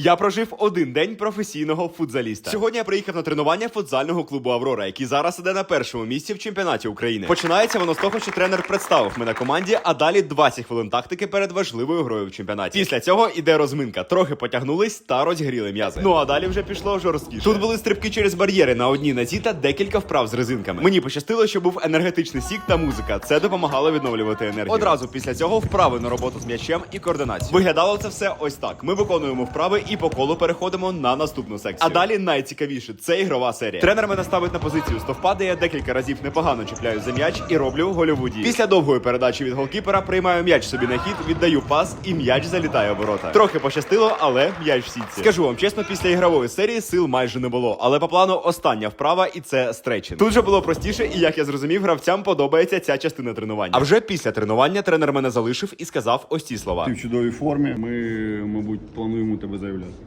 Я прожив один день професійного футзаліста. Сьогодні я приїхав на тренування футзального клубу Аврора, який зараз іде на першому місці в чемпіонаті України. Починається воно з того, що тренер представив мене команді, а далі 20 хвилин тактики перед важливою грою в чемпіонаті. Після цього іде розминка. Трохи потягнулись та розгріли м'язи. Ну а далі вже пішло жорсткіше. Тут були стрибки через бар'єри на одній нозі та декілька вправ з резинками. Мені пощастило, що був енергетичний сік та музика. Це допомагало відновлювати енергію. Одразу після цього вправи на роботу з м'ячем і координацію. Виглядало це все ось так. Ми виконуємо вправи і по колу переходимо на наступну секцію. А далі найцікавіше це ігрова серія. Тренер мене ставить на позицію стовпа, де я декілька разів непогано чіпляю за м'яч і роблю гольову дію. Після довгої передачі від голкіпера приймаю м'яч собі на хід, віддаю пас, і м'яч залітає в ворота. Трохи пощастило, але м'яч в сітці. Скажу вам чесно, після ігрової серії сил майже не було. Але по плану остання вправа, і це стретчинг. Тут же було простіше, і як я зрозумів, гравцям подобається ця частина тренування. А вже після тренування тренер мене залишив і сказав ось ці слова. Ти в чудовій формі. Ми, мабуть, плануємо тебе заявляти. là.